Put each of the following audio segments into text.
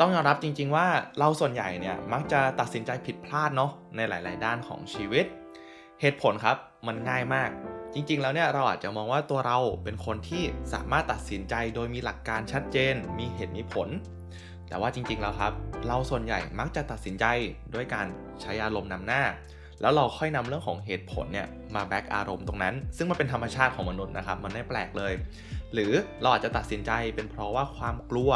ต้องยอมรับจริง ๆ ว่าเราส่วนใหญ่เนี่ยมักจะตัดสินใจผิดพลาดเนาะในหลาย ๆ ด้านของชีวิต เหตุผลครับมันง่ายมาก จริง ๆ แล้วเนี่ยเราอาจจะมองว่าตัวเราเป็นคนที่สามารถตัดสินใจโดยมีหลักการชัดเจน มีเหตุมีผล แต่ว่าจริง ๆ แล้วครับ เราส่วนใหญ่มักจะตัดสินใจด้วยการใช้อารมณ์นำหน้า แล้วเราค่อยนำเรื่องของเหตุผลเนี่ยมาแบ็กอารมณ์ตรงนั้น ซึ่งมันเป็นธรรมชาติของมนุษย์นะครับ มันไม่แปลกเลย หรือเราอาจจะตัดสินใจเป็นเพราะว่าความกลัว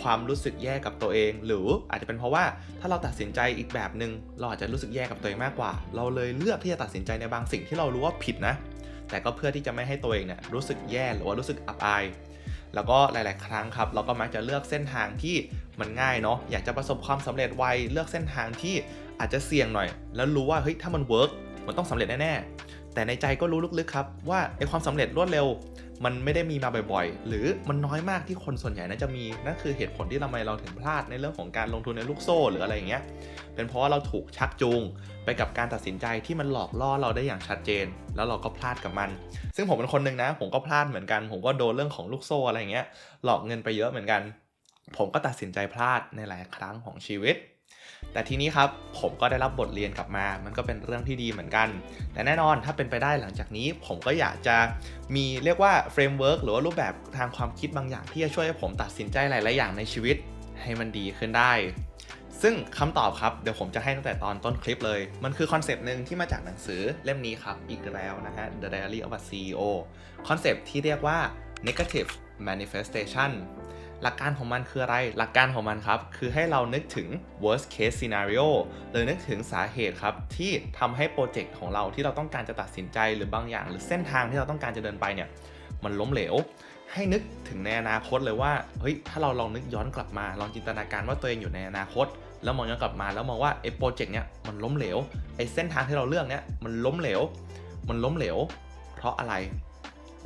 ความรู้สึกแย่กับตัวเอง หรืออาจจะเป็นเพราะว่าถ้าเราตัดสินใจอีกแบบหนึง่งเราอาจจะรู้สึกแย่กับตัวเองมากกว่า เราเลยเลือกที่จะตัดสินใจในบางสิ่งที่เรารู้ว่าผิดนะ แต่ก็เพื่อที่จะไม่ให้ตัวเองเนี่ยรู้สึกแย่หรือว่ารู้สึกอับอายแล้วก็หลาย ๆ ครั้งครับ เราก็มักจะเลือกเส้นทางที่มันง่ายเนาะอยากจะประสบความสำเร็จไวเลือกเส้นทางที่อาจจะเสี่ยงหน่อย แล้วรู้ว่าเฮ้ยถ้ามันเวิร์กมันต้องสำเร็จแน่ ๆ แต่ในใจก็รู้ลึก ๆ ครับว่าไอ้ความสำเร็จรวดเร็ว มันไม่ได้มีมาบ่อยๆ หรือมันน้อยมากที่คนส่วนใหญ่น่าจะมีนั่นคือเหตุผลที่ทำไมเราถึงพลาดในเรื่องของการลงทุนในลูกโซ่หรืออะไรอย่างเงี้ยเป็นเพราะว่าเราถูกชักจูงไปกับการตัดสินใจที่มันหลอกล่อเราได้อย่างชัดเจน แล้วเราก็พลาดกับมัน ซึ่งผมเป็นคนหนึ่งนะ ผมก็พลาดเหมือนกัน ผมก็โดนเรื่องของลูกโซ่อะไรอย่างเงี้ยหลอกเงินไปเยอะเหมือนกัน ผมก็ตัดสินใจพลาดในหลายครั้งของชีวิต แต่ทีนี้ครับผมก็ได้รับบทเรียนกลับมา มันก็เป็นเรื่องที่ดีเหมือนกัน แต่แน่นอนถ้าเป็นไปได้หลังจากนี้ ผมก็อยากจะมีเรียกว่าเฟรมเวิร์กหรือว่ารูปแบบทางความคิดบางอย่างที่จะช่วยให้ผมตัดสินใจหลาย ๆ อย่างในชีวิตให้มันดีขึ้นได้ ซึ่งคำตอบครับ เดี๋ยวผมจะให้ตั้งแต่ตอนต้นคลิปเลย มันคือคอนเซปต์หนึ่งที่มาจากหนังสือเล่มนี้ครับ อีกแล้วนะฮะ The Diary of a CEO คอนเซปต์ที่เรียกว่า negative manifestation หลักการของมันคืออะไร หลักการของมันครับ คือให้เรานึกถึง worst case scenario หรือนึกถึงสาเหตุครับ ที่ทำให้โปรเจกต์ของเราที่เราต้องการจะตัดสินใจหรือบางอย่าง หรือเส้นทางที่เราต้องการจะเดินไปเนี่ย มันล้มเหลว ให้นึกถึงในอนาคตเลยว่า เฮ้ย ถ้าเราลองนึกย้อนกลับมา ลองจินตนาการว่าตัวเองอยู่ในอนาคต แล้วมองย้อนกลับมา แล้วมองว่าไอ้โปรเจกต์เนี้ยมันล้มเหลว ไอ้เส้นทางที่เราเลือกเนี้ยมันล้มเหลว มันล้มเหลว เพราะอะไร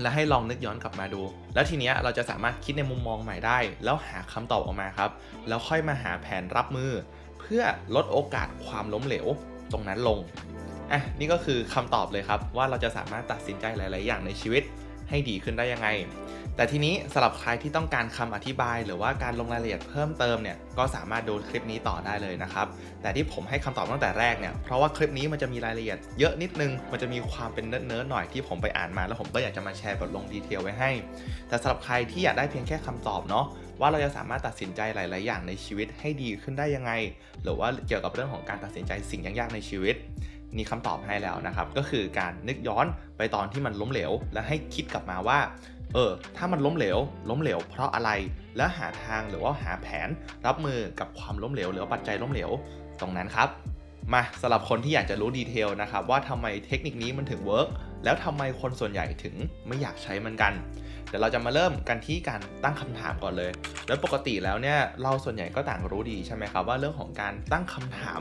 และให้ลองนึกย้อนกลับมาดู แล้วทีเนี้ยเราจะสามารถคิดในมุมมองใหม่ได้ แล้วหาคำตอบออกมาครับ แล้วค่อยมาหาแผนรับมือ เพื่อลดโอกาสความล้มเหลวตรงนั้นลงอะนี่ก็คือคำตอบเลยครับว่าเราจะสามารถตัดสินใจหลาย ๆ อย่างในชีวิต ให้ดีขึ้นได้ยังไง แต่ทีนี้สำหรับใครที่ต้องการคำอธิบาย หรือว่าการลงรายละเอียดเพิ่มเติมเนี่ยก็สามารถดูคลิปนี้ต่อได้เลยนะครับ แต่ที่ผมให้คำตอบตั้งแต่แรกเนี่ยเพราะว่าคลิปนี้มันจะมีรายละเอียดเยอะนิดนึง มันจะมีความเป็นเนิร์ดๆหน่อยที่ผมไปอ่านมา แล้วผมก็อยากจะมาแชร์บทลงดีเทลไว้ให้ แต่สำหรับใครที่อยากได้เพียงแค่คำตอบเนาะว่าเราจะสามารถตัดสินใจหลาย ๆ อย่างในชีวิตให้ดีขึ้นได้ยังไง หรือว่าเกี่ยวกับเรื่องของการตัดสินใจสิ่งยาก ๆ ในชีวิต มีคำตอบให้แล้วนะครับ ก็คือการนึกย้อนไปตอนที่มันล้มเหลว และให้คิดกลับมาว่า เออ ถ้ามันล้มเหลว ล้มเหลว เพราะอะไร แล้วหาทางหรือว่าหาแผนรับมือกับความล้มเหลว หรือปัจจัยล้มเหลว ตรงนั้นครับ มาสำหรับคนที่อยากจะรู้ดีเทลนะครับว่าทำไมเทคนิคนี้มันถึงเวิร์ก แล้วทำไมคนส่วนใหญ่ถึงไม่อยากใช้มันกัน เดี๋ยวเราจะมาเริ่มกันที่การตั้งคำถามก่อนเลย แล้วปกติแล้วเนี่ยเราส่วนใหญ่ก็ต่างรู้ดีใช่ไหมครับว่าเรื่องของการตั้งคำถาม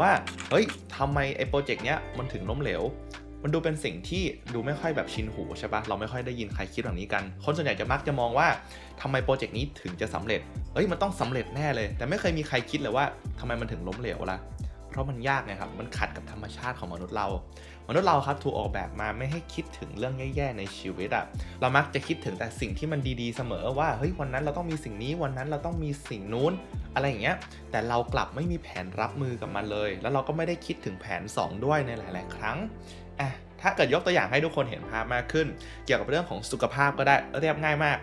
ว่าเฮ้ยทำไมไอ้โปรเจกต์เนี้ยมันถึงล้มเหลวมันดูเป็นสิ่งที่ดูไม่ค่อยแบบชินหูใช่ปะเราไม่ค่อยได้ยินใครคิดแบบนี้กัน คนส่วนใหญ่จะมักจะมองว่าทำไมโปรเจกต์นี้ถึงจะสำเร็จเฮ้ยมันต้องสำเร็จแน่เลย แต่ไม่เคยมีใครคิดเลยว่าทำไมมันถึงล้มเหลวล่ะ เพราะมันยากไงครับ มันขัดกับธรรมชาติของมนุษย์เรา มนุษย์เราครับถูกออกแบบมาไม่ให้คิดถึงเรื่องแย่ๆในชีวิตอะเรามักจะคิดถึงแต่สิ่งที่มันดีๆเสมอว่าเฮ้ยวันนั้นเราต้องมีสิ่งนี้วันนั้นเราต้องมีสิ่งนู้นอะไรอย่างเงี้ย แต่เรากลับไม่มีแผนรับมือกับมันเลย แล้วเราก็ไม่ได้คิดถึงแผน 2 ด้วยในหลาย ๆ ครั้งอะถ้าเกิดยกตัวอย่างให้ทุกคนเห็นภาพมากขึ้น เกี่ยวกับเรื่องของสุขภาพก็ได้เรียบง่ายมาก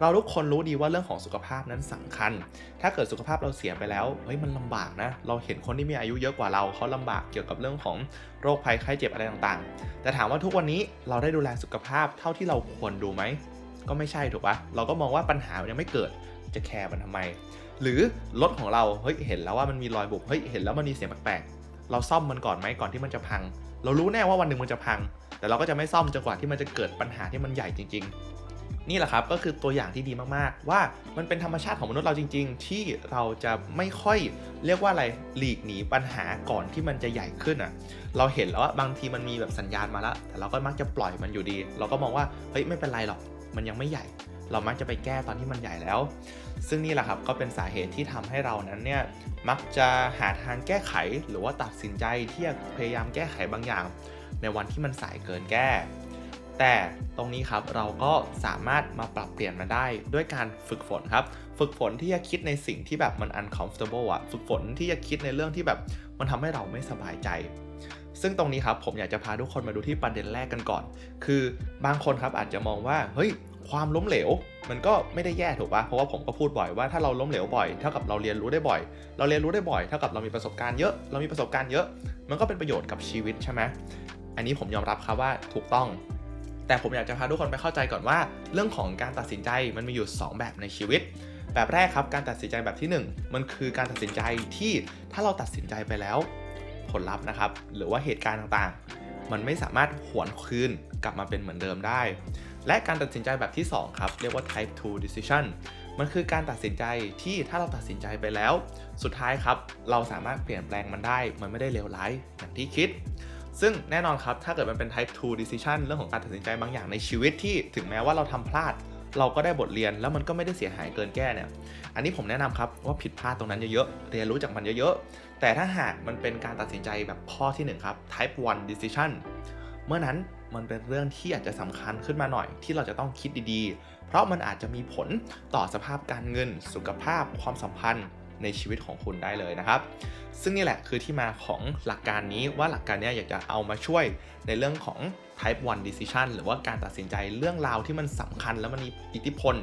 เราทุกคนรู้ดีว่าเรื่องของสุขภาพนั้นสำคัญ ถ้าเกิดสุขภาพเราเสียไปแล้ว เฮ้ยมันลำบากนะ เราเห็นคนที่มีอายุเยอะกว่าเราเขาลำบากเกี่ยวกับเรื่องของโรคภัยไข้เจ็บอะไรต่างๆ แต่ถามว่าทุกวันนี้เราได้ดูแลสุขภาพเท่าที่เราควรดูไหม ก็ไม่ใช่ถูกปะเราก็มองว่าปัญหายังไม่เกิด จะแคร์มันทำไม หรือรถของเรา เฮ้ยเห็นแล้วว่ามันมีรอยบุบ เฮ้ยเห็นแล้วมันมีเสียงแปลกๆ เราซ่อมมันก่อนไหมก่อนที่มันจะพัง เรารู้แน่ว่าวันหนึ่งมันจะพัง แต่เราก็จะไม่ซ่อมจนกว่าที่มันจะเกิดปัญหาที่มันใหญ่จริง ๆ นี่แหละครับก็คือตัวอย่างที่ดีมากๆ ว่ามันเป็นธรรมชาติของมนุษย์เราจริง ๆ ที่เราจะไม่ค่อยเรียกว่าอะไรหลีกหนีปัญหาก่อนที่มันจะใหญ่ขึ้นอะเราเห็นแล้วว่าบางทีมันมีแบบสัญญาณมาแล้ว แต่เราก็มักจะปล่อยมันอยู่ดี เราก็มองว่าเฮ้ยไม่เป็นไรหรอกมันยังไม่ใหญ่ เรามักจะไปแก้ตอนที่มันใหญ่แล้ว ซึ่งนี่แหละครับก็เป็นสาเหตุที่ทำให้เรานั้นเนี่ยมักจะหาทางแก้ไขหรือว่าตัดสินใจที่จะพยายามแก้ไขบางอย่าง ในวันที่มันสายเกินแก้ แต่ตรงนี้ครับเราก็สามารถมาปรับเปลี่ยนมันได้ด้วยการฝึกฝนครับ ฝึกฝนที่จะคิดในสิ่งที่แบบมัน uncomfortable อะฝึกฝนที่จะคิดในเรื่องที่แบบมันทำให้เราไม่สบายใจ ซึ่งตรงนี้ครับผมอยากจะพาทุกคนมาดูที่ประเด็นแรกกันก่อน คือบางคนครับอาจจะมองว่าเฮ้ยความล้มเหลว มันก็ไม่ได้แย่ถูกปะเพราะว่าผมก็พูดบ่อยว่าถ้าเราล้มเหลวบ่อยเท่ากับเราเรียนรู้ได้บ่อย เราเรียนรู้ได้บ่อยเท่ากับเรามีประสบการณ์เยอะ เรามีประสบการณ์เยอะ มันก็เป็นประโยชน์กับชีวิตใช่ไหมอันนี้ผมยอมรับครับว่าถูกต้อง แต่ผมอยากจะพาทุกคนไปเข้าใจก่อนว่า เรื่องของการตัดสินใจมันมีอยู่ 2 แบบในชีวิต แบบแรกครับการตัดสินใจแบบที่ 1 มันคือการตัดสินใจที่ถ้าเราตัดสินใจไปแล้ว ผลลัพธ์นะครับ หรือว่าเหตุการณ์ต่างๆ มันไม่สามารถหวนคืนกลับมาเป็นเหมือนเดิมได้ และการตัดสินใจแบบที่ 2 ครับ เรียกว่า type 2 decision มันคือการตัดสินใจที่ถ้าเราตัดสินใจไปแล้ว สุดท้ายครับ เราสามารถเปลี่ยนแปลงมันได้ มันไม่ได้เลวร้ายอย่างที่คิด ซึ่งแน่นอนครับ ถ้าเกิดมันเป็น type 2 decision เรื่องของการตัดสินใจบางอย่างในชีวิตที่ถึงแม้ว่าเราทำพลาด เราก็ได้บทเรียนแล้วมันก็ไม่ได้เสียหายเกินแก้เนี่ย อันนี้ผมแนะนำครับว่าผิดพลาดตรงนั้นเยอะๆ เรียนรู้จากมันเยอะๆ แต่ถ้าหากมันเป็นการตัดสินใจแบบข้อที่ 1 ครับ type 1 decision เมื่อนั้นมันเป็นเรื่องที่อาจจะสำคัญขึ้นมาหน่อยที่เราจะต้องคิดดีๆ เพราะมันอาจจะมีผลต่อสภาพการเงิน สุขภาพ ความสัมพันธ์ ในชีวิตของคุณได้เลยนะครับ ซึ่งนี่แหละคือที่มาของหลักการนี้ว่าหลักการนี้อยากจะเอามาช่วยในเรื่องของ type 1 decision หรือว่าการตัดสินใจเรื่องราวที่มันสำคัญแล้วมันมีอิทธิพล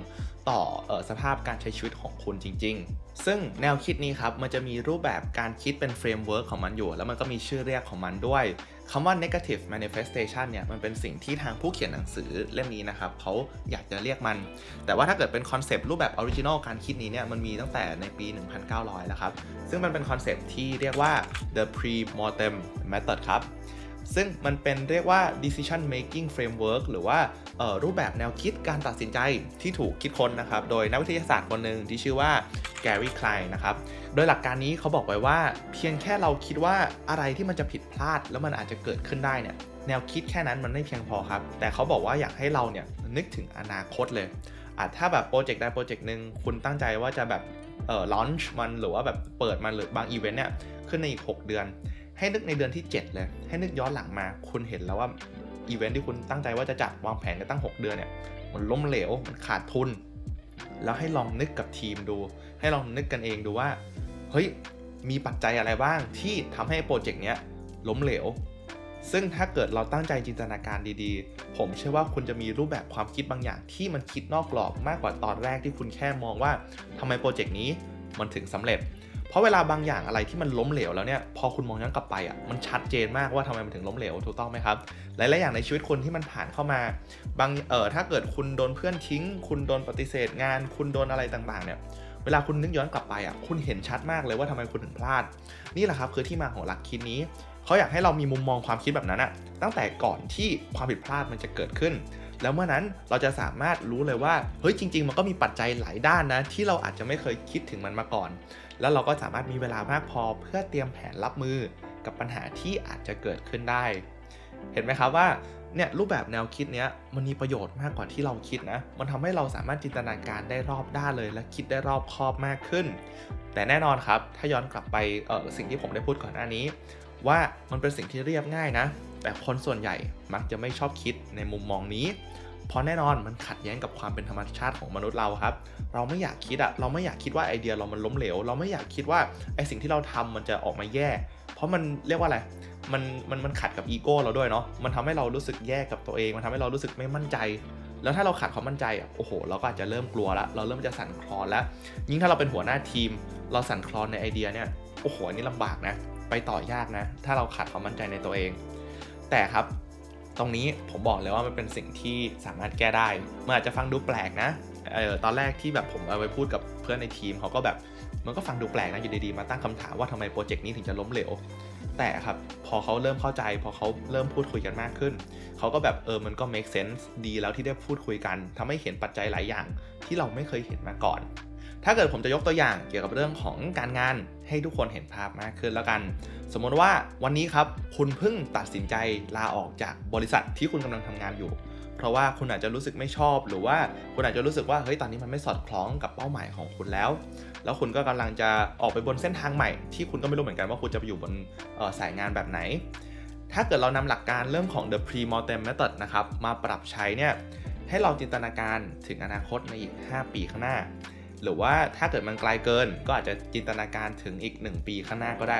ต่อออสภาพการใช้ชีวิตของคุณจริง ๆ ซึ่งแนวคิดนี้ครับมันจะมีรูปแบบการคิดเป็นเฟรมเวิร์กของมันอยู่ แล้วมันก็มีชื่อเรียกของมันด้วยคำว่า negative manifestation เนี่ยมันเป็นสิ่งที่ทางผู้เขียนหนังสือเล่มนี้นะครับเขาอยากจะเรียกมัน แต่ว่าถ้าเกิดเป็นคอนเซปต์รูปแบบออริจินอลการคิดนี้เนี่ยมันมีตั้งแต่ในปี 1900 แล้วครับ ซึ่งมันเป็นคอนเซปต์ที่เรียกว่า the pre-mortem method ครับ ซึ่งมันเป็นเรียกว่า decision making framework หรือว่ารูปแบบแนวคิดการตัดสินใจที่ถูกคิดค้นนะครับ โดยนักวิทยาศาสตร์คนหนึ่งที่ชื่อว่าแกรี่คลายนะครับ โดยหลักการนี้เขาบอกไว้ว่า เพียงแค่เราคิดว่าอะไรที่มันจะผิดพลาด แล้วมันอาจจะเกิดขึ้นได้เนี่ยแนวคิดแค่นั้นมันไม่เพียงพอครับ แต่เขาบอกว่าอยากให้เราเนี่ยนึกถึงอนาคตเลยอาจถ้าแบบโปรเจกต์ใดโปรเจกต์หนึ่งคุณตั้งใจว่าจะแบบเอ่อลอนช์มันหรือว่าแบบเปิดมันหรือบางอีเวนต์เนี่ยขึ้นในอีก 6 เดือน ให้นึกในเดือนที่ 7 เลย ให้นึกย้อนหลังมา คุณเห็นแล้วว่าอีเวนต์ที่คุณตั้งใจว่าจะจัดวางแผนกันตั้ง 6 เดือนเนี่ย มันล้มเหลว มันขาดทุน แล้วให้ลองนึกกับทีมดู ให้ลองนึกกันเองดูว่า เฮ้ย มีปัจจัยอะไรบ้างที่ทำให้โปรเจกต์เนี้ยล้มเหลว ซึ่งถ้าเกิดเราตั้งใจจินตนาการดีๆ ผมเชื่อว่าคุณจะมีรูปแบบความคิดบางอย่าง ที่มันคิดนอกกรอบมากกว่าตอนแรกที่คุณแค่มองว่าทำไมโปรเจกต์นี้มันถึงสำเร็จ เพราะเวลาบางอย่างอะไรที่มันล้มเหลวแล้วเนี่ยพอคุณมองย้อนกลับไปอะมันชัดเจนมากว่าทำไมมันถึงล้มเหลวถูกต้องไหมครับหลายๆอย่างในชีวิตคุณที่มันผ่านเข้ามาบางเออถ้าเกิดคุณโดนเพื่อนทิ้ง คุณโดนปฏิเสธงาน คุณโดนอะไรต่างๆเนี่ยเวลาคุณนึกย้อนกลับไปอะคุณเห็นชัดมากเลยว่าทำไมคุณถึงพลาด นี่แหละครับคือที่มาของหลักคิดนี้เขาอยากให้เรามีมุมมองความคิดแบบนั้นอะตั้งแต่ก่อนที่ความผิดพลาดมันจะเกิดขึ้น แล้วเมื่อนั้นเราจะสามารถรู้เลยว่าเฮ้ยจริง ๆ มันก็มีปัจจัยหลายด้านนะ ที่เราอาจจะไม่เคยคิดถึงมันมาก่อน แล้วเราก็สามารถมีเวลามากพอเพื่อเตรียมแผนรับมือกับปัญหาที่อาจจะเกิดขึ้นได้ เห็นไหมครับว่าเนี่ยรูปแบบแนวคิดเนี้ยมันมีประโยชน์มากกว่าที่เราคิดนะ มันทำให้เราสามารถจินตนาการได้รอบด้านเลย และคิดได้รอบคอบมากขึ้น แต่แน่นอนครับ ถ้าย้อนกลับไปเออสิ่งที่ผมได้พูดก่อนหน้านี้ ว่ามันเป็นสิ่งที่เรียบง่ายนะ แต่คนส่วนใหญ่มักจะไม่ชอบคิดในมุมมองนี้ เพราะแน่นอนมันขัดแย้งกับความเป็นธรรมชาติของมนุษย์เราครับ เราไม่อยากคิดอะเราไม่อยากคิดว่าไอเดียเรามันล้มเหลว เราไม่อยากคิดว่าไอสิ่งที่เราทำมันจะออกมาแย่ เพราะมันเรียกว่าอะไร มันมันมันขัดกับอีโก้เราด้วยเนาะ มันทำให้เรารู้สึกแย่กับตัวเอง มันทำให้เรารู้สึกไม่มั่นใจ แล้วถ้าเราขาดความมั่นใจอะ โอ้โห เราก็อาจจะเริ่มกลัวล้วเราเริ่มจะสั่นคลอนแล้ว ยิ่งถ้าเราเป็นหัวหน้าทีม เราสั่นคลอนในไอเดียเนี่ย โอ้โหนนี้ลำบากนะ ไปต่อยากนะ ถ้าเราขาดความมั่นใจในตัวเอง แต่ครับ ตรงนี้ผมบอกเลยว่ามันเป็นสิ่งที่สามารถแก้ได้มันอาจจะฟังดูแปลกนะเออตอนแรกที่แบบผมเอาไปพูดกับเพื่อนในทีมเขาก็แบบมันก็ฟังดูแปลกนะอยู่ดีๆมาตั้งคำถามว่าทำไมโปรเจกต์นี้ถึงจะล้มเหลวแต่ครับพอเขาเริ่มเข้าใจ พอเขาเริ่มพูดคุยกันมากขึ้น เขาก็แบบเออมันก็ make sense ดีแล้วที่ได้พูดคุยกันทำให้เห็นปัจจัยหลายอย่างที่เราไม่เคยเห็นมาก่อน ถ้าเกิดผมจะยกตัวอย่างเกี่ยวกับเรื่องของการงานให้ทุกคนเห็นภาพมากขึ้นแล้วกัน สมมติว่าวันนี้ครับคุณเพิ่งตัดสินใจลาออกจากบริษัทที่คุณกำลังทำงานอยู่ เพราะว่าคุณอาจจะรู้สึกไม่ชอบ หรือว่าคุณอาจจะรู้สึกว่าเฮ้ยตอนนี้มันไม่สอดคล้องกับเป้าหมายของคุณแล้ว แล้วคุณก็กำลังจะออกไปบนเส้นทางใหม่ ที่คุณก็ไม่รู้เหมือนกันว่าคุณจะไปอยู่บนสายงานแบบไหน ถ้าเกิดเรานำหลักการเรื่องของ the pre-mortem method นะครับมาปรับใช้เนี่ยให้เราจินตนาการถึงอนาคตในอีก 5 ปีข้างหน้า หรือว่าถ้าเกิดมันไกลเกิน ก็อาจจะจินตนาการถึงอีก 1 ปีข้างหน้าก็ได้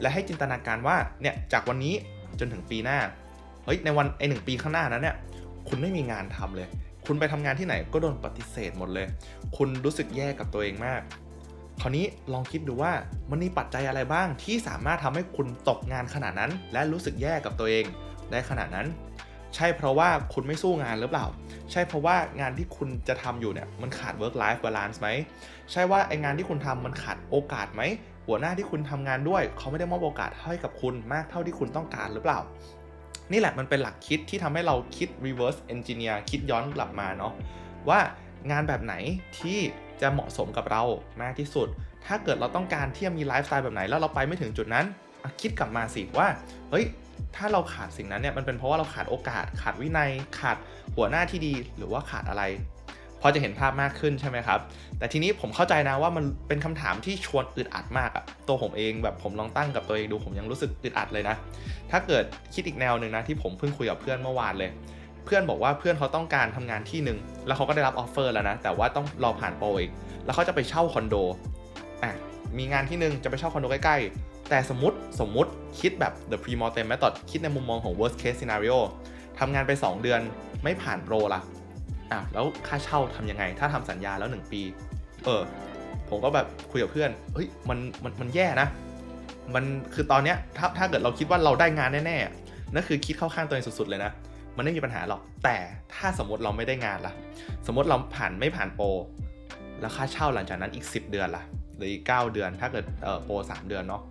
และให้จินตนาการว่าเนี่ยจากวันนี้จนถึงปีหน้าเฮ้ยในวันไอหนึ่งปีข้างหน้านั้นเนี่ยคุณไม่มีงานทำเลย คุณไปทำงานที่ไหนก็โดนปฏิเสธหมดเลย คุณรู้สึกแย่กับตัวเองมาก คราวนี้ลองคิดดูว่ามันมีปัจจัยอะไรบ้างที่สามารถทำให้คุณตกงานขนาดนั้น และรู้สึกแย่กับตัวเองได้ขนาดนั้น ใช่เพราะว่าคุณไม่สู้งานหรือเปล่า ใช่เพราะว่างานที่คุณจะทำอยู่เนี่ยมันขาด work life balance ไหม ใช่ว่าไองานที่คุณทำมันขาดโอกาสไหม หัวหน้าที่คุณทำงานด้วย เขาไม่ได้มอบโอกาสให้กับคุณมากเท่าที่คุณต้องการหรือเปล่า นี่แหละมันเป็นหลักคิดที่ทำให้เราคิด reverse engineer คิดย้อนกลับมาเนาะว่างานแบบไหนที่จะเหมาะสมกับเรามากที่สุด ถ้าเกิดเราต้องการที่จะมีไลฟ์สไตล์แบบไหนแล้วเราไปไม่ถึงจุดนั้น คิดกลับมาสิว่า เฮ้ย ถ้าเราขาดสิ่งนั้นเนี่ยมันเป็นเพราะว่าเราขาดโอกาส ขาดวินัย ขาดหัวหน้าที่ดีหรือว่าขาดอะไรพอจะเห็นภาพมากขึ้นใช่ไหมครับ แต่ทีนี้ผมเข้าใจนะว่ามันเป็นคำถามที่ชวนอึดอัดมากอะตัวผมเองแบบผมลองตั้งกับตัวเองดูผมยังรู้สึกอึดอัดเลยนะ ถ้าเกิดคิดอีกแนวหนึ่งนะที่ผมเพิ่งคุยกับเพื่อนเมื่อวานเลย เพื่อนบอกว่าเพื่อนเขาต้องการทำงานที่หนึ่งแล้วเขาก็ได้รับออฟเฟอร์แล้วนะ แต่ว่าต้องรอผ่านโปรอีก แล้วเขาจะไปเช่าคอนโดอะมีงานที่หนึ่งจะไปเช่าคอนโดใกล้ๆ แต่สมมติสมมติคิดแบบ the pre-mortem method คิดในมุมมองของ worst case scenario ทำงานไป 2 เดือนไม่ผ่านโปรล่ะอะแล้วค่าเช่าทำยังไง ถ้าทำสัญญาแล้ว 1 ปี เออ ผมก็แบบคุยกับเพื่อน เฮ้ย มัน มัน มันแย่นะ มันคือตอนเนี้ย ถ้า ถ้าเกิดเราคิดว่าเราได้งานแน่ๆ นั่นคือคิดเข้าข้างตัวเองสุดๆเลยนะ มันไม่มีปัญหาหรอก แต่ถ้าสมมติเราไม่ได้งานล่ะ สมมติเราผ่านไม่ผ่านโปร แล้วค่าเช่าหลังจากนั้นอีก 10 เดือนล่ะ หรืออีก9เดือน ถ้าเกิด เออโปร3เดือนเนาะ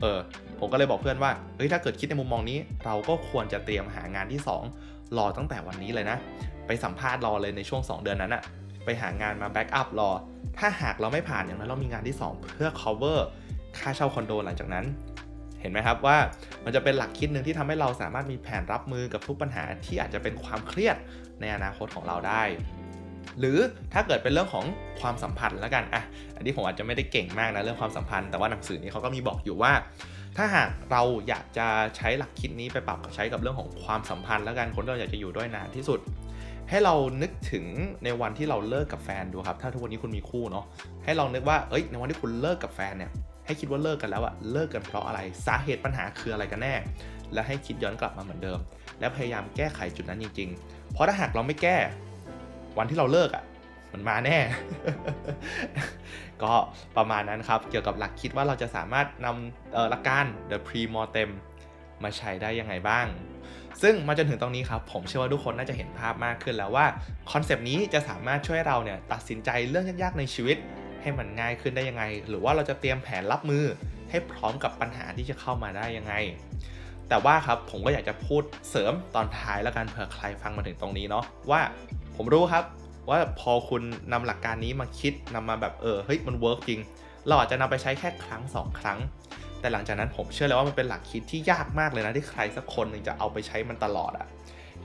เออผมก็เลยบอกเพื่อนว่าเฮ้ยถ้าเกิดคิดในมุมมองนี้ เราก็ควรจะเตรียมหางานที่ 2 รอตั้งแต่วันนี้เลยนะ ไปสัมภาษณ์รอเลยในช่วง 2 เดือนนั้นอะไปหางานมาแบ็กอัพรอ ถ้าหากเราไม่ผ่านอย่างนั้นเรามีงานที่ 2 เพื่อ cover ค่าเช่าคอนโดหลังจากนั้น เห็นไหมครับว่ามันจะเป็นหลักคิดหนึ่งที่ทำให้เราสามารถมีแผนรับมือกับทุกปัญหาที่อาจจะเป็นความเครียดในอนาคตของเราได้ หรือถ้าเกิดเป็นเรื่องของความสัมพันธ์แล้วกันอะอันนี้ผมอาจจะไม่ได้เก่งมากนะเรื่องความสัมพันธ์แต่ว่าหนังสือนี้เขาก็มีบอกอยู่ว่า ถ้าหากเราอยากจะใช้หลักคิดนี้ไปปรับใช้กับเรื่องของความสัมพันธ์แล้วกันคนที่เราอยากจะอยู่ด้วยนานที่สุด ให้เรานึกถึงในวันที่เราเลิกกับแฟนดูครับ ถ้าทุกวันนี้คุณมีคู่เนาะให้ลองนึกว่าเอ้ยในวันที่คุณเลิกกับแฟนเนี่ยให้คิดว่าเลิกกันแล้วอะเลิกกันเพราะอะไรสาเหตุปัญหาคืออะไรกันแน่ และให้คิดย้อนกลับมาเหมือนเดิม และพยายามแก้ไขจุดนั้นจริง ๆ เพราะถ้าหากเราไม่แก้ วันที่เราเลิกอะมันมาแน่ ก็ประมาณนั้นครับ เกี่ยวกับหลักคิดว่าเราจะสามารถนำหลักการ the pre-mortem มาใช้ได้ยังไงบ้าง ซึ่งมาจนถึงตรงนี้ครับ ผมเชื่อว่าทุกคนน่าจะเห็นภาพมากขึ้นแล้วว่าคอนเซปต์นี้จะสามารถช่วยเราเนี่ยตัดสินใจเรื่องยากๆในชีวิต ให้มันง่ายขึ้นได้ยังไง หรือว่าเราจะเตรียมแผนรับมือให้พร้อมกับปัญหาที่จะเข้ามาได้ยังไง แต่ว่าครับผมก็อยากจะพูดเสริมตอนท้ายแล้วกันเผื่อใครฟังมาถึงตรงนี้เนาะว่า ผมรู้ครับว่าพอคุณนำหลักการนี้มาคิดนำมาแบบเออเฮ้ยมันเวิร์กจริง เราอาจจะนำไปใช้แค่ครั้งสองครั้ง แต่หลังจากนั้นผมเชื่อเลยว่ามันเป็นหลักคิดที่ยากมากเลยนะที่ใครสักคนหนึ่งจะเอาไปใช้มันตลอดอะ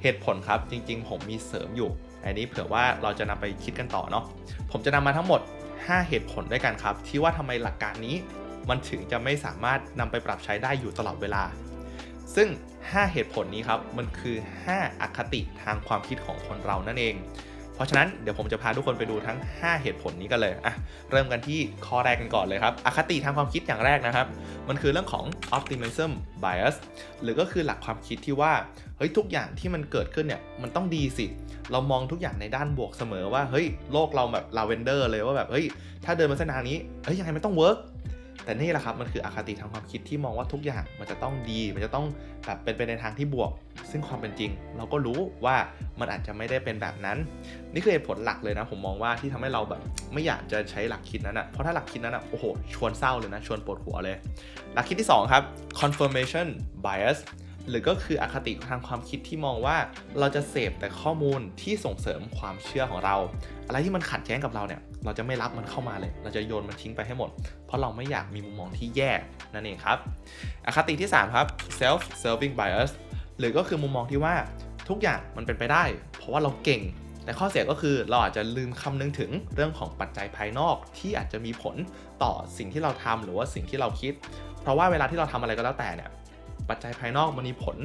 เหตุผลครับจริง ๆ ผมมีเสริมอยู่ อันนี้เผื่อว่าเราจะนำไปคิดกันต่อเนาะผมจะนำมาทั้งหมด 5 เหตุผลด้วยกันครับ ที่ว่าทำไมหลักการนี้ มันถึงจะไม่สามารถนำไปปรับใช้ได้อยู่ตลอดเวลา ซึ่ง 5 เหตุผลนี้ครับ มันคือ 5 อคติทางความคิดของคนเรานั่นเอง เพราะฉะนั้นเดี๋ยวผมจะพาทุกคนไปดูทั้ง 5 เหตุผลนี้กันเลยอะเริ่มกันที่ข้อแรกกันก่อนเลยครับ อคติทางความคิดอย่างแรกนะครับ มันคือเรื่องของ optimism bias หรือก็คือหลักความคิดที่ว่าเฮ้ยทุกอย่างที่มันเกิดขึ้นเนี่ยมันต้องดีสิ เรามองทุกอย่างในด้านบวกเสมอว่าเฮ้ยโลกเราแบบลาเวนเดอร์เลยว่าแบบเฮ้ยถ้าเดินมาเส้นทางนี้เฮ้ยยังไงมันต้องเวิร์ก แต่นี่แหละครับมันคืออคติทางความคิดที่มองว่าทุกอย่างมันจะต้องดี มันจะต้องแบบเป็นไปในทางที่บวก ซึ่งความเป็นจริง เราก็รู้ว่ามันอาจจะไม่ได้เป็นแบบนั้น นี่คือเหตุผลหลักเลยนะ ผมมองว่าที่ทำให้เราแบบไม่อยากจะใช้หลักคิดนั้นอะเพราะถ้าหลักคิดนั้นอะโอ้โหชวนเศร้าเลยนะชวนปวดหัวเลย หลักคิดที่ 2 ครับ confirmation bias หรือก็คืออคติทางความคิดที่มองว่าเราจะเสพแต่ข้อมูลที่ส่งเสริมความเชื่อของเรา อะไรที่มันขัดแย้งกับเราเนี่ย เราจะไม่รับมันเข้ามาเลย เราจะโยนมันทิ้งไปให้หมด เพราะเราไม่อยากมีมุมมองที่แย่นั่นเองครับอคติที่ 3 ครับ self serving bias หรือก็คือมุมมองที่ว่าทุกอย่างมันเป็นไปได้ เพราะว่าเราเก่ง แต่ข้อเสียก็คือเราอาจจะลืมคำนึงถึงเรื่องของปัจจัยภายนอกที่อาจจะมีผลต่อสิ่งที่เราทำหรือว่าสิ่งที่เราคิด เพราะว่าเวลาที่เราทำอะไรก็แล้วแต่เนี่ย ปัจจัยภายนอกมันมีผล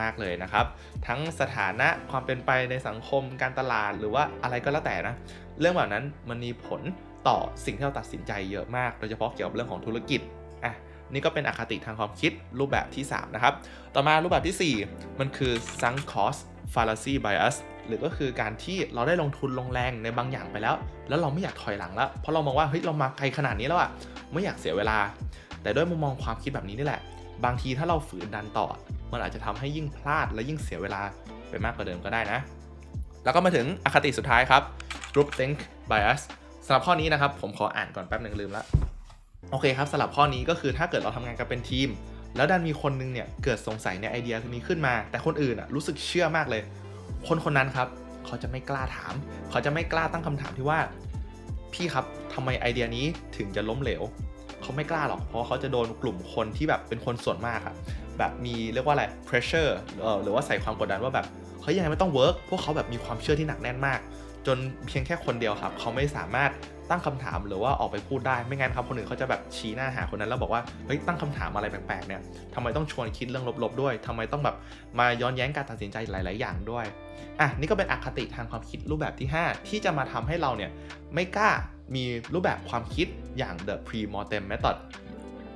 มากเลยนะครับ ทั้งสถานะความเป็นไปในสังคมการตลาดหรือว่าอะไรก็แล้วแต่นะ เรื่องแบบนั้นมันมีผลต่อสิ่งที่เราตัดสินใจเยอะมาก โดยเฉพาะเกี่ยวกับเรื่องของธุรกิจอะนี่ก็เป็นอคติทางความคิดรูปแบบที่ 3 นะครับ ต่อมารูปแบบทีสี่4 มันคือ sunk cost fallacy bias หรือก็คือการที่เราได้ลงทุนลงแรงในบางอย่างไปแล้ว แล้วเราไม่อยากถอยหลังแล้ว เพราะเรามองว่าเฮ้ยเรามาไกลขนาดนี้แล้วอะไม่อยากเสียเวลา แต่ด้วยมุมมองความคิดแบบนี้นี่แหละ บางทีถ้าเราฝืนดันต่อ มันอาจจะทำให้ยิ่งพลาดและยิ่งเสียเวลาไปมากกว่าเดิมก็ได้นะ แล้วก็มาถึงอคติสุดท้ายครับ group think bias สำหรับข้อนี้นะครับ ผมขออ่านก่อนแป๊บหนึ่งลืมละโอเคครับสำหรับข้อนี้ก็คือถ้าเกิดเราทำงานกันเป็นทีม แล้วดันมีคนนึงเนี่ยเกิดสงสัยในไอเดียนี้ขึ้นมา แต่คนอื่นอะรู้สึกเชื่อมากเลย คนคนนั้นครับเขาจะไม่กล้าถาม เขาจะไม่กล้าตั้งคำถามที่ว่า พี่ครับทำไมไอเดียนี้ถึงจะล้มเหลว เขาไม่กล้าหรอกเพราะเขาจะโดนกลุ่มคนที่แบบเป็นคนส่วนมากอะแบบมีเรียกว่าอะไร pressure เออหรือว่าใส่ความกดดันว่าแบบเฮ้ยยังไงไม่ต้อง work พวกเขาแบบมีความเชื่อที่หนักแน่นมาก จนเพียงแค่คนเดียวครับ เขาไม่สามารถตั้งคำถามหรือว่าออกไปพูดได้ไม่งั้นครับคนอื่นเขาจะแบบชี้หน้าหาคนนั้นแล้วบอกว่าเฮ้ยตั้งคำถามอะไรแปลกๆเนี่ยทำไมต้องชวนคิดเรื่องลบๆด้วยทำไมต้องแบบมาย้อนแย้งการตัดสินใจหลาย ๆ อย่างด้วยอะนี่ก็เป็นอคติทางความคิดรูปแบบที่ 5 ที่จะมาทำให้เราเนี่ยไม่กล้า มีรูปแบบความคิดอย่าง the pre-mortem method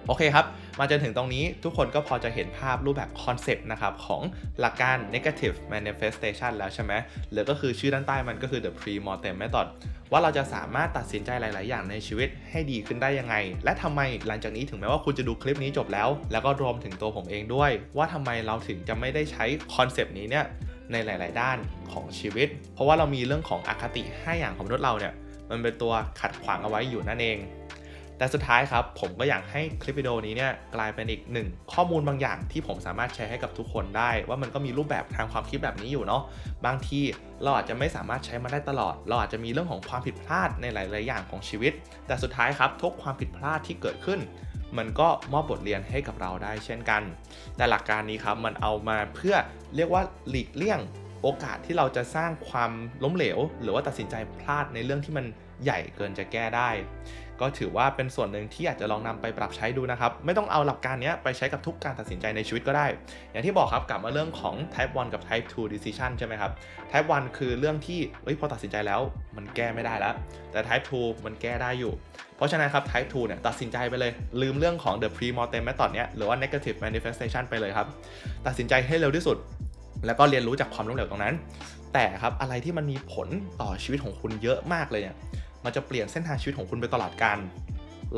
โอเคครับ มาจนถึงตรงนี้ทุกคนก็พอจะเห็นภาพรูปแบบคอนเซปต์นะครับ ของหลักการ negative manifestation แล้วใช่ไหมหรือก็คือชื่อด้านใต้มันก็คือ the pre-mortem method ว่าเราจะสามารถตัดสินใจหลาย ๆ อย่างในชีวิตให้ดีขึ้นได้ยังไง และทำไมหลังจากนี้ถึงแม้ว่าคุณจะดูคลิปนี้จบแล้ว แล้วก็รวมถึงตัวผมเองด้วย ว่าทำไมเราถึงจะไม่ได้ใช้คอนเซปต์นี้เนี่ยในหลาย ๆ ด้านของชีวิต เพราะว่าเรามีเรื่องของอคติ 5 อย่างของมนุษย์เราเนี่ย มันเป็นตัวขัดขวางเอาไว้อยู่นั่นเอง แต่สุดท้ายครับ ผมก็อยากให้คลิปวิดีโอนี้เนี่ยกลายเป็นอีกหนึ่งข้อมูลบางอย่างที่ผมสามารถแชร์ให้กับทุกคนได้ ว่ามันก็มีรูปแบบทางความคิดแบบนี้อยู่เนาะบางทีเราอาจจะไม่สามารถใช้มันได้ตลอด เราอาจจะมีเรื่องของความผิดพลาดในหลาย ๆ อย่างของชีวิต แต่สุดท้ายครับทุกความผิดพลาดที่เกิดขึ้นมันก็มอบบทเรียนให้กับเราได้เช่นกัน แต่หลักการนี้ครับมันเอามาเพื่อเรียกว่าหลีกเลี่ยง โอกาสที่เราจะสร้างความล้มเหลว หรือว่าตัดสินใจพลาดในเรื่องที่มันใหญ่เกินจะแก้ได้ ก็ถือว่าเป็นส่วนหนึ่งที่อยากจะลองนำไปปรับใช้ดูนะครับ ไม่ต้องเอาหลักการนี้ไปใช้กับทุกการตัดสินใจในชีวิตก็ได้ อย่างที่บอกครับกลับมาเรื่องของ type 1 กับ type 2 decision ใช่ไหมครับ type 1 คือเรื่องที่เอ้ยพอตัดสินใจแล้วมันแก้ไม่ได้แล้ว แต่ type 2 มันแก้ได้อยู่ เพราะฉะนั้นครับ type 2 เนี่ยตัดสินใจไปเลย ลืมเรื่องของ the pre-mortem method เนี้ยหรือว่า negative manifestation ไปเลยครับ ตัดสินใจให้เร็วที่สุด แล้วก็เรียนรู้จากความล้มเหลวตรงนั้น แต่ครับอะไรที่มันมีผลต่อชีวิตของคุณเยอะมากเลยเนี่ย มันจะเปลี่ยนเส้นทางชีวิตของคุณไปตลอดการ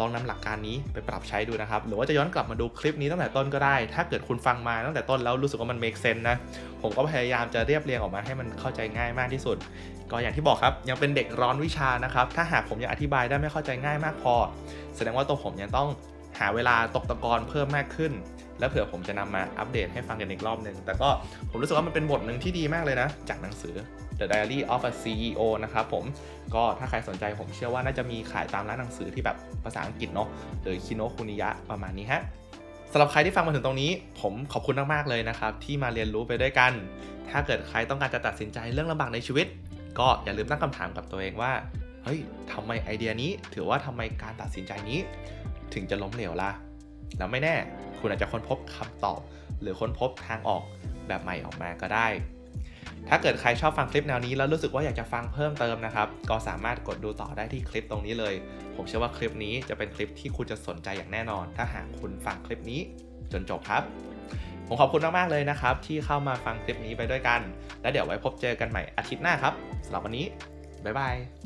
ลองนำหลักการนี้ไปปรับใช้ดูนะครับ หรือว่าจะย้อนกลับมาดูคลิปนี้ตั้งแต่ต้นก็ได้ ถ้าเกิดคุณฟังมาตั้งแต่ต้นแล้วรู้สึกว่ามัน make sense นะ ผมก็พยายามจะเรียบเรียงออกมาให้มันเข้าใจง่ายมากที่สุด ก็อย่างที่บอกครับ ยังเป็นเด็กร้อนวิชานะครับ ถ้าหากผมยังอธิบายได้ไม่เข้าใจง่ายมากพอ แสดงว่าตัวผมยังต้องหาเวลาตกตะกอนเพิ่มมากขึ้น แล้วเผื่อผมจะนำมาอัปเดตให้ฟังกันอีกรอบหนึ่งแต่ก็ผมรู้สึกว่ามันเป็นบทหนึ่งที่ดีมากเลยนะ จากหนังสือ The Diary of a CEO นะครับผมก็ถ้าใครสนใจผมเชื่อว่าน่าจะมีขายตามร้านหนังสือที่แบบภาษาอังกฤษเนาะหรือคิโนคุนิยะประมาณนี้ฮะสำหรับใครที่ฟังมาถึงตรงนี้ ผมขอบคุณมากๆเลยนะครับ ที่มาเรียนรู้ไปด้วยกัน ถ้าเกิดใครต้องการจะตัดสินใจเรื่องลำบากในชีวิต ก็อย่าลืมตั้งคำถามกับตัวเองว่าเฮ้ยทำไมไอเดียนี้ ถือว่าทำไมการตัดสินใจนี้ ถึงจะล้มเหลวล่ะ แล้วไม่แน่ คุณอาจจะค้นพบคำตอบ หรือค้นพบทางออกแบบใหม่ออกมาก็ได้ ถ้าเกิดใครชอบฟังคลิปแนวนี้แล้วรู้สึกว่าอยากจะฟังเพิ่มเติมนะครับ ก็สามารถกดดูต่อได้ที่คลิปตรงนี้เลย ผมเชื่อว่าคลิปนี้จะเป็นคลิปที่คุณจะสนใจอย่างแน่นอน ถ้าหากคุณฟังคลิปนี้จนจบครับผมขอบคุณมาก ๆ เลยนะครับ ที่เข้ามาฟังคลิปนี้ไปด้วยกัน และเดี๋ยวไว้พบเจอกันใหม่อาทิตย์หน้าครับสำหรับวันนี้ บ๊ายบาย